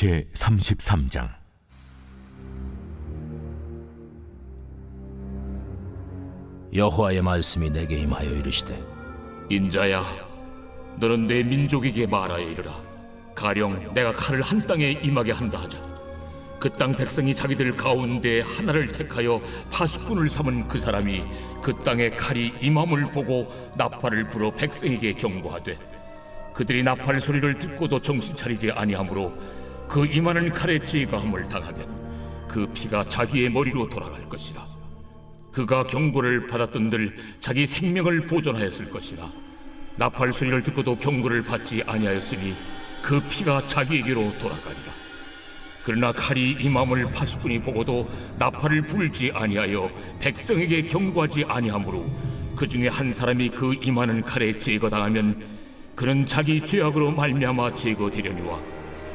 제 33장 여호와의 말씀이 내게 임하여 이르시되 인자야, 너는 내 민족에게 말하여 이르라. 가령 내가 칼을 한 땅에 임하게 한다 하자. 그 땅 백성이 자기들 가운데 하나를 택하여 파수꾼을 삼은 그 사람이 그 땅에 칼이 임함을 보고 나팔을 불어 백성에게 경고하되 그들이 나팔 소리를 듣고도 정신 차리지 아니하므로 그 임하는 칼에 제거함을 당하면 그 피가 자기의 머리로 돌아갈 것이라. 그가 경고를 받았던들 자기 생명을 보존하였을 것이라 나팔 소리를 듣고도 경고를 받지 아니하였으니 그 피가 자기에게로 돌아가리라 그러나 칼이 임함을 파수꾼이 보고도 나팔을 불지 아니하여 백성에게 경고하지 아니하므로 그 중에 한 사람이 그 임하는 칼에 제거당하면 그는 자기 죄악으로 말미암아 제거되려니와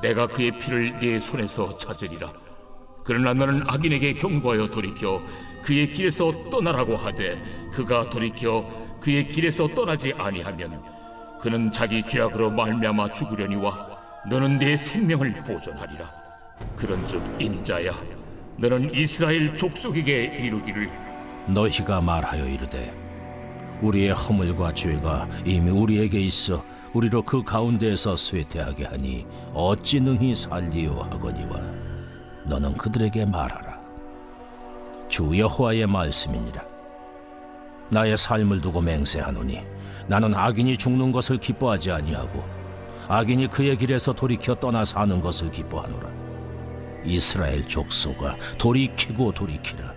내가 그의 피를 네 손에서 찾으리라. 그러나 너는 악인에게 경고하여 돌이켜 그의 길에서 떠나라고 하되 그가 돌이켜 그의 길에서 떠나지 아니하면 그는 자기 죄악으로 말미암아 죽으려니와 너는 내 생명을 보존하리라. 그런즉 인자야. 너는 이스라엘 족속에게 이르기를. 너희가 말하여 이르되 우리의 허물과 죄가 이미 우리에게 있어 우리로 그 가운데에서 쇠퇴하게 하니 어찌 능히 살리요 하거니와 너는 그들에게 말하라. 주 여호와의 말씀이니라. 나의 삶을 두고 맹세하노니 나는 악인이 죽는 것을 기뻐하지 아니하고 악인이 그의 길에서 돌이켜 떠나 사는 것을 기뻐하노라. 이스라엘 족속아 돌이키고 돌이키라.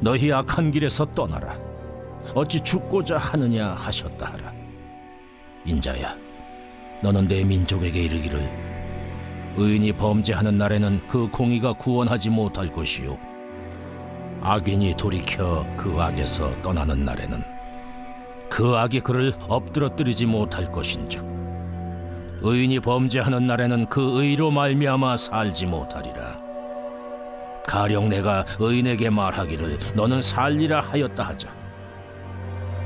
너희 악한 길에서 떠나라. 어찌 죽고자 하느냐 하셨다 하라 인자야 너는 내 민족에게 이르기를 의인이 범죄하는 날에는 그 공의가 구원하지 못할 것이요. 악인이 돌이켜 그 악에서 떠나는 날에는 그 악이 그를 엎드러뜨리지 못할 것인즉 의인이 범죄하는 날에는 그 의로 말미암아 살지 못하리라. 가령 내가 의인에게 말하기를 너는 살리라 하였다 하자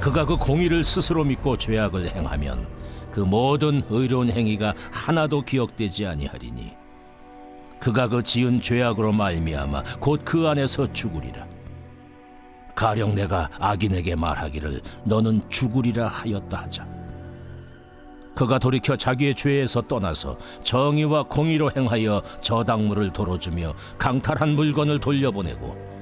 그가 그 공의를 스스로 믿고 죄악을 행하면 그 모든 의로운 행위가 하나도 기억되지 아니하리니 그가 그 지은 죄악으로 말미암아 곧 그 안에서 죽으리라. 가령 내가 악인에게 말하기를 너는 죽으리라 하였다 하자. 그가 돌이켜 자기의 죄에서 떠나서 정의와 공의로 행하여 저당물을 도로주며 강탈한 물건을 돌려보내고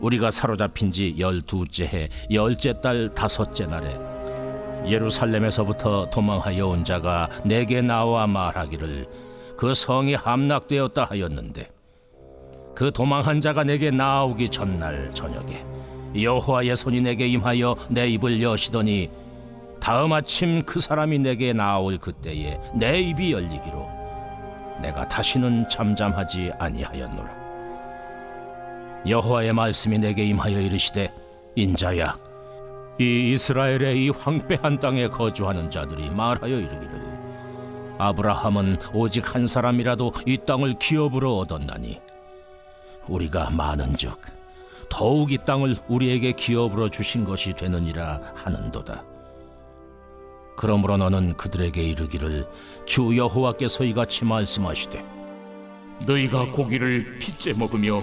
우리가 사로잡힌 지 열두째 해 열째 달 다섯째 날에 예루살렘에서부터 도망하여 온 자가 내게 나와 말하기를 그 성이 함락되었다 하였는데 그 도망한 자가 내게 나오기 전날 저녁에 여호와의 손이 내게 임하여 내 입을 여시더니 다음 아침 그 사람이 내게 나올 그때에 내 입이 열리기로 내가 다시는 잠잠하지 아니하였노라 여호와의 말씀이 내게 임하여 이르시되 인자야 이 이스라엘의 이 황폐한 땅에 거주하는 자들이 말하여 이르기를 아브라함은 오직 한 사람이라도 이 땅을 기업으로 얻었나니 우리가 많은즉 더욱 이 땅을 우리에게 기업으로 주신 것이 되느니라 하는도다. 그러므로 너는 그들에게 이르기를 주 여호와께서 이같이 말씀하시되 너희가 고기를 핏째 먹으며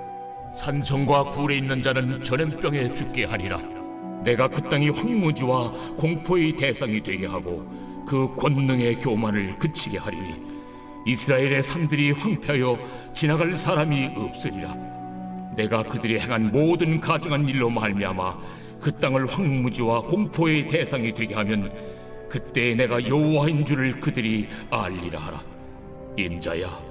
산성과 굴에 있는 자는 전염병에 죽게 하리라. 내가 그 땅이 황무지와 공포의 대상이 되게 하고 그 권능의 교만을 그치게 하리니 이스라엘의 산들이 황폐하여 지나갈 사람이 없으리라. 내가 그들이 행한 모든 가증한 일로 말미암아 그 땅을 황무지와 공포의 대상이 되게 하면 그때 내가 여호와인 줄을 그들이 알리라 하라. 인자야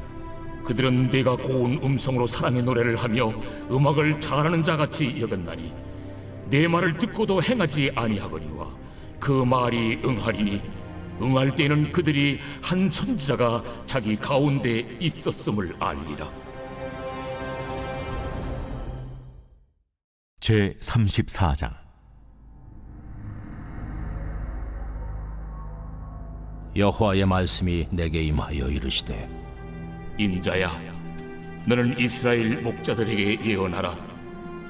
그들은 내가 고운 음성으로 사랑의 노래를 하며 음악을 잘하는 자같이 여겼나니 내 말을 듣고도 행하지 아니하거니와 그 말이 응하리니 응할 때는 그들이 한 선지자가 자기 가운데 있었음을 알리라. 제 34장. 여호와의 말씀이 내게 임하여 이르시되 인자야. 너는 이스라엘 목자들에게 예언하라.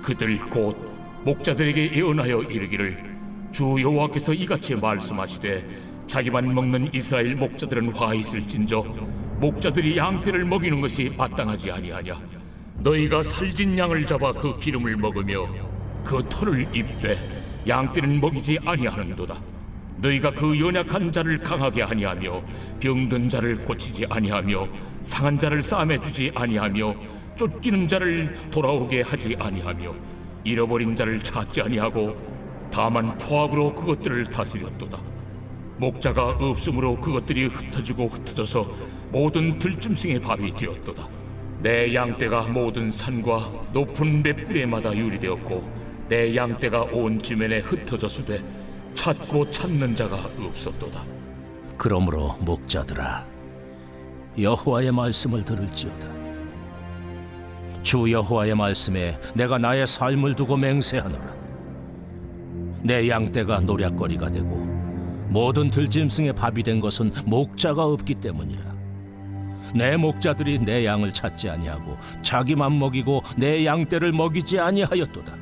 그들 곧 목자들에게 예언하여 이르기를 주 여호와께서 이같이 말씀하시되 자기만 먹는 이스라엘 목자들은 화 있을진저 목자들이 양떼를 먹이는 것이 마땅하지 아니하냐? 너희가 살진 양을 잡아 그 기름을 먹으며 그 털을 입되 양떼는 먹이지 아니하는도다 너희가 그 연약한 자를 강하게 아니하며 병든 자를 고치지 아니하며 상한 자를 싸매 주지 아니하며 쫓기는 자를 돌아오게 하지 아니하며 잃어버린 자를 찾지 아니하고 다만 포악으로 그것들을 다스렸도다. 목자가 없으므로 그것들이 흩어지고 흩어져서 모든 들짐승의 밥이 되었도다. 내 양떼가 모든 산과 높은 맷뿌리마다 유리되었고 내 양떼가 온 지면에 흩어졌으되 찾고 찾는 자가 없었도다. 그러므로 목자들아 여호와의 말씀을 들을지어다. 주 여호와의 말씀에 내가 나의 삶을 두고 맹세하노라. 내 양떼가 노략거리가 되고 모든 들짐승의 밥이 된 것은 목자가 없기 때문이라. 내 목자들이 내 양을 찾지 아니하고 자기만 먹이고 내 양떼를 먹이지 아니하였도다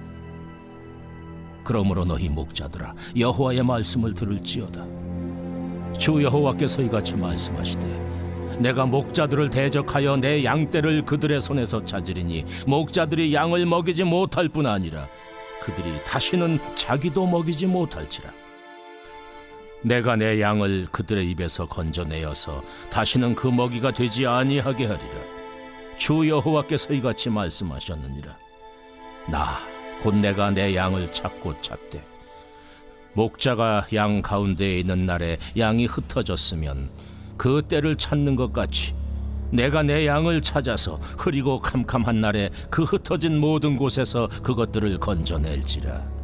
그러므로 너희 목자들아 여호와의 말씀을 들을지어다. 주 여호와께서 이같이 말씀하시되 내가 목자들을 대적하여 내 양떼를 그들의 손에서 찾으리니 목자들이 양을 먹이지 못할 뿐 아니라 그들이 다시는 자기도 먹이지 못할지라. 내가 내 양을 그들의 입에서 건져내어서 다시는 그 먹이가 되지 아니하게 하리라. 주 여호와께서 이같이 말씀하셨느니라. 나 곧 내가 내 양을 찾고 찾되 목자가 양 가운데에 있는 날에 양이 흩어졌으면 그 때를 찾는 것 같이 내가 내 양을 찾아서 흐리고 캄캄한 날에 그 흩어진 모든 곳에서 그것들을 건져낼지라.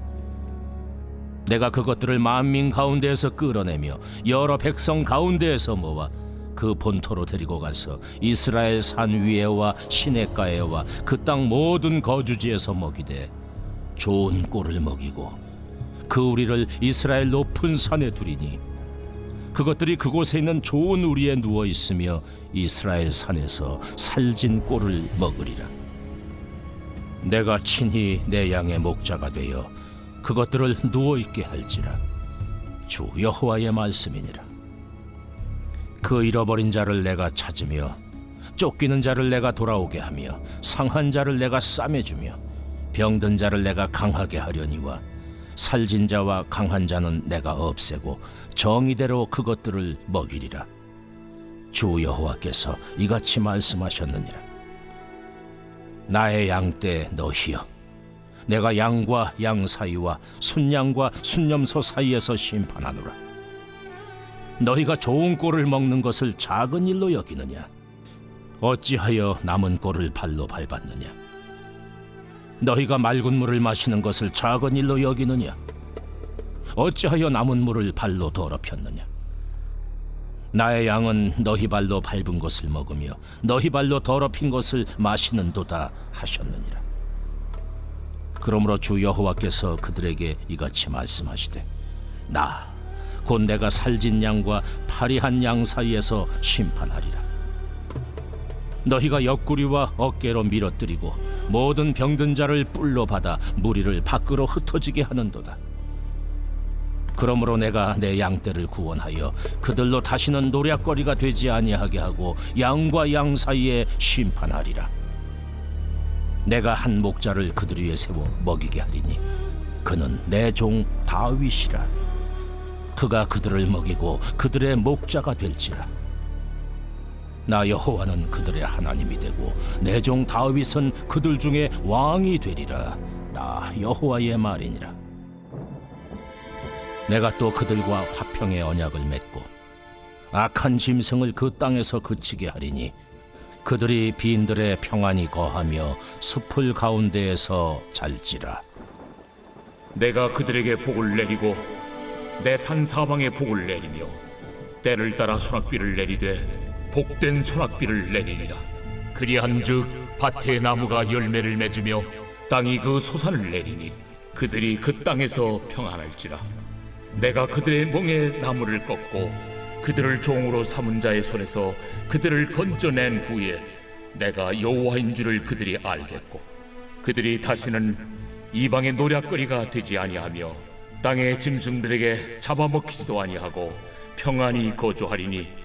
내가 그것들을 만민 가운데에서 끌어내며 여러 백성 가운데에서 모아 그 본토로 데리고 가서 이스라엘 산 위에와 시냇가에와 그 땅 모든 거주지에서 먹이되 좋은 꼴을 먹이고 그 우리를 이스라엘 높은 산에 두리니 그것들이 그곳에 있는 좋은 우리에 누워 있으며 이스라엘 산에서 살진 꼴을 먹으리라. 내가 친히 내 양의 목자가 되어 그것들을 누워 있게 할지라. 주 여호와의 말씀이니라. 그 잃어버린 자를 내가 찾으며 쫓기는 자를 내가 돌아오게 하며 상한 자를 내가 싸매주며 병든 자를 내가 강하게 하려니와 살진 자와 강한 자는 내가 없애고 정의대로 그것들을 먹이리라. 주 여호와께서 이같이 말씀하셨느니라. 나의 양떼 너희여, 내가 양과 양 사이와 순양과 순념소 사이에서 심판하노라. 너희가 좋은 꼴을 먹는 것을 작은 일로 여기느냐? 어찌하여 남은 꼴을 발로 밟았느냐? 너희가 맑은 물을 마시는 것을 작은 일로 여기느냐? 어찌하여 남은 물을 발로 더럽혔느냐? 나의 양은 너희 발로 밟은 것을 먹으며 너희 발로 더럽힌 것을 마시는도다 하셨느니라. 그러므로 주 여호와께서 그들에게 이같이 말씀하시되 나 곧 내가 살진 양과 파리한 양 사이에서 심판하리라. 너희가 옆구리와 어깨로 밀어뜨리고 모든 병든 자를 뿔로 받아 무리를 밖으로 흩어지게 하는도다. 그러므로 내가 내 양떼를 구원하여 그들로 다시는 노략거리가 되지 아니하게 하고 양과 양 사이에 심판하리라. 내가 한 목자를 그들 위에 세워 먹이게 하리니 그는 내 종 다윗이라. 그가 그들을 먹이고 그들의 목자가 될지라. 나 여호와는 그들의 하나님이 되고 내 종 다윗은 그들 중에 왕이 되리라. 나 여호와의 말이니라. 내가 또 그들과 화평의 언약을 맺고 악한 짐승을 그 땅에서 그치게 하리니 그들이 빈들의 평안이 거하며 숲을 가운데에서 잘지라. 내가 그들에게 복을 내리고 내 산 사방에 복을 내리며 때를 따라 소낙비를 내리되 복된 소낙비를 내리리라. 그리한즉 밭의 나무가 열매를 맺으며 땅이 그 소산을 내리니 그들이 그 땅에서 평안할지라. 내가 그들의 멍에 나무를 꺾고 그들을 종으로 삼은 자의 손에서 그들을 건져낸 후에 내가 여호와인 줄을 그들이 알겠고 그들이 다시는 이방의 노략거리가 되지 아니하며 땅의 짐승들에게 잡아먹히지도 아니하고 평안히 거주하리니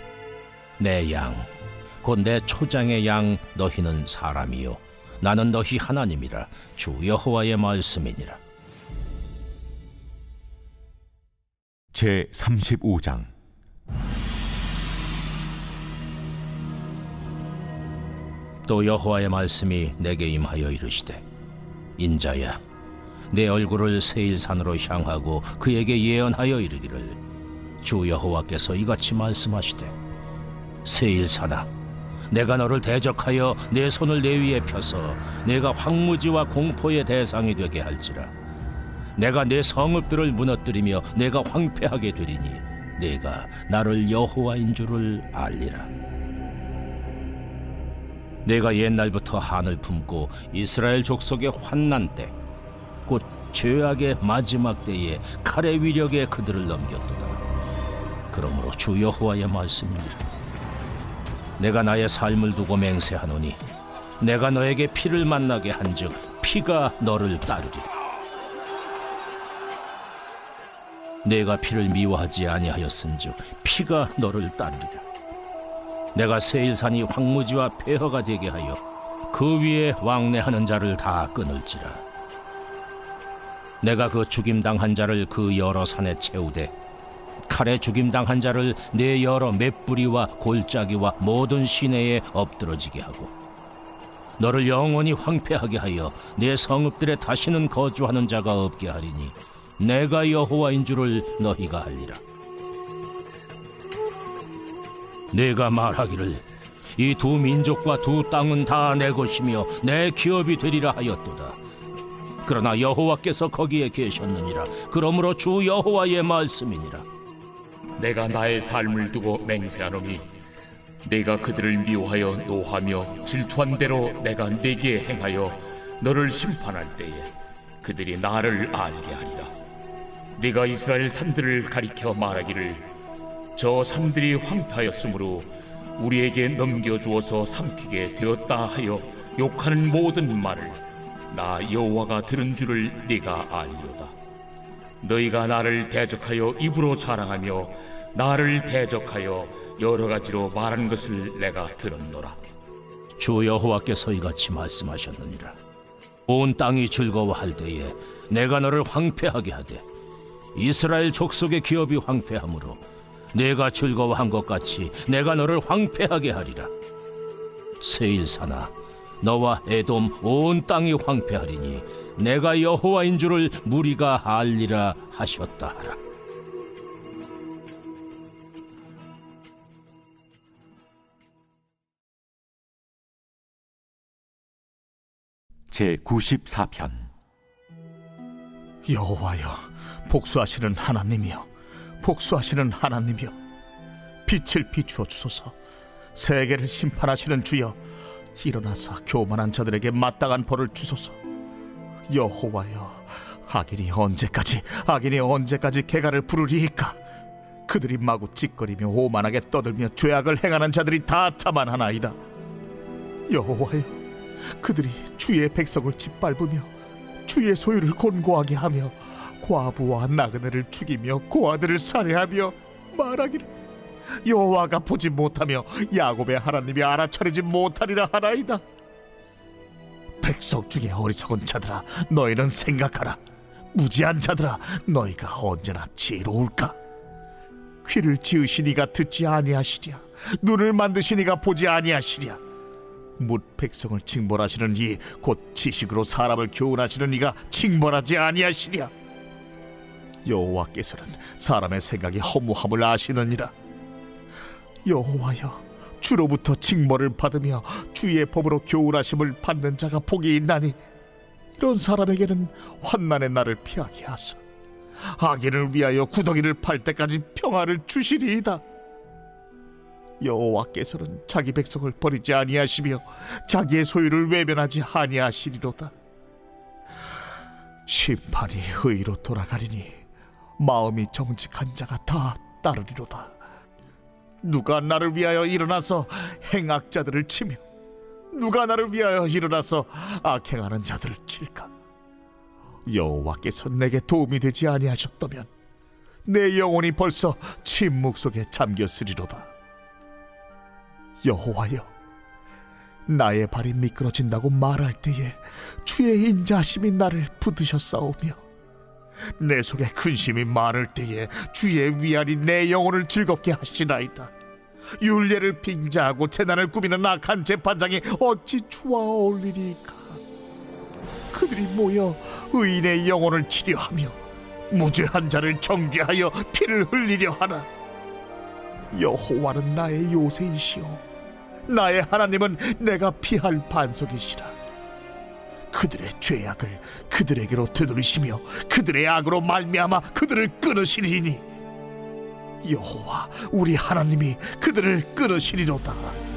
내 양, 곧 내 초장의 양 너희는 사람이요 나는 너희 하나님이라. 주 여호와의 말씀이니라. 제 35장 또 여호와의 말씀이 내게 임하여 이르시되 인자야 내 얼굴을 세일산으로 향하고 그에게 예언하여 이르기를 주 여호와께서 이같이 말씀하시되 세일산아 내가 너를 대적하여 내 손을 내 위에 펴서 내가 황무지와 공포의 대상이 되게 할지라 내가 내 성읍들을 무너뜨리며 내가 황폐하게 되리니 내가 나를 여호와인 줄을 알리라 내가 옛날부터 한을 품고 이스라엘 족속의 환난 때, 곧 죄악의 마지막 때에 칼의 위력에 그들을 넘겼도다. 그러므로 주 여호와의 말씀입니다. 내가 나의 삶을 두고 맹세하노니, 내가 너에게 피를 만나게 한즉 피가 너를 따르리라. 내가 피를 미워하지 아니하였은즉 피가 너를 따르리라. 내가 세일산이 황무지와 폐허가 되게 하여 그 위에 왕래하는 자를 다 끊을지라. 내가 그 죽임당한 자를 그 여러 산에 채우되 칼에 죽임당한 자를 내 여러 맷뿌리와 골짜기와 모든 시내에 엎드러지게 하고 너를 영원히 황폐하게 하여 내 성읍들에 다시는 거주하는 자가 없게 하리니 내가 여호와인 줄을 너희가 알리라. 내가 말하기를 이 두 민족과 두 땅은 다 내 것이며 내 기업이 되리라 하였도다. 그러나 여호와께서 거기에 계셨느니라. 그러므로 주 여호와의 말씀이니라. 내가 나의 삶을 두고 맹세하노니 내가 그들을 미워하여 노하며 질투한 대로 내가 내게 행하여 너를 심판할 때에 그들이 나를 알게 하리라. 네가 이스라엘 산들을 가리켜 말하기를 저 산들이 황폐하였으므로 우리에게 넘겨주어서 삼키게 되었다 하여 욕하는 모든 말을 나 여호와가 들은 줄을 네가 알리로다 너희가 나를 대적하여 입으로 자랑하며 나를 대적하여 여러 가지로 말하는 것을 내가 들었노라. 주 여호와께서 이같이 말씀하셨느니라. 온 땅이 즐거워할 때에 내가 너를 황폐하게 하되 이스라엘 족속의 기업이 황폐하므로 내가 즐거워한 것 같이 내가 너를 황폐하게 하리라. 세일사나 너와 에돔 온 땅이 황폐하리니 내가 여호와인 줄을 무리가 알리라 하셨다 하라. 제 94편. 여호와여 복수하시는 하나님이여 복수하시는 하나님이여 빛을 비추어 주소서. 세계를 심판하시는 주여 일어나서 교만한 자들에게 마땅한 벌을 주소서 여호와여 악인이 언제까지 악인이 언제까지 개가를 부르리이까? 그들이 마구 찌꺼리며 오만하게 떠들며 죄악을 행하는 자들이 다 자만하나이다. 여호와여 그들이 주의 백성을 짓밟으며 주의 소유를 곤고하게 하며 과부와 나그네를 죽이며 고아들을 살해하며 말하기를 여호와가 보지 못하며 야곱의 하나님이 알아차리지 못하리라 하나이다. 백 성 중에 어리석은 자들아 너희는 생각하라. 무지한 자들아 너희가 언제나 지혜로울까? 귀를 지으시니가 듣지 아니하시랴. 눈을 만드시니가 보지 아니하시랴. 뭇 백성을 징벌하시는 이 곧 지식으로 사람을 교훈하시는 이가 징벌하지 아니하시랴. 여호와께서는 사람의 생각이 허무함을 아시느니라. 여호와여 주로부터 징벌을 받으며 주의 법으로 교훈하심을 받는 자가 복이 있나니 이런 사람에게는 환난의 날을 피하게 하사 악인을 위하여 구덩이를 팔 때까지 평화를 주시리이다 여호와께서는 자기 백성을 버리지 아니하시며 자기의 소유를 외면하지 아니하시리로다. 심판이 의로 돌아가리니 마음이 정직한 자가 다 따르리로다. 누가 나를 위하여 일어나서 행악자들을 치며 누가 나를 위하여 일어나서 악행하는 자들을 칠까? 여호와께서 내게 도움이 되지 아니하셨다면 내 영혼이 벌써 침묵 속에 잠겼으리로다. 여호와여 나의 발이 미끄러진다고 말할 때에 주의 인자하심이 나를 붙드셨사오며 내 속에 근심이 많을 때에 주의 위안이 내 영혼을 즐겁게 하시나이다. 율례를 빙자하고 재난을 꾸미는 악한 재판장이 어찌 어울리리까? 그들이 모여 의인의 영혼을 치려하며 무죄한 자를 정죄하여 피를 흘리려 하나? 여호와는 나의 요새이시오. 나의 하나님은 내가 피할 반석이시라 그들의 죄악을 그들에게로 되돌리시며 그들의 악으로 말미암아 그들을 끊으시리니. 여호와 우리 하나님이 그들을 끊으시리로다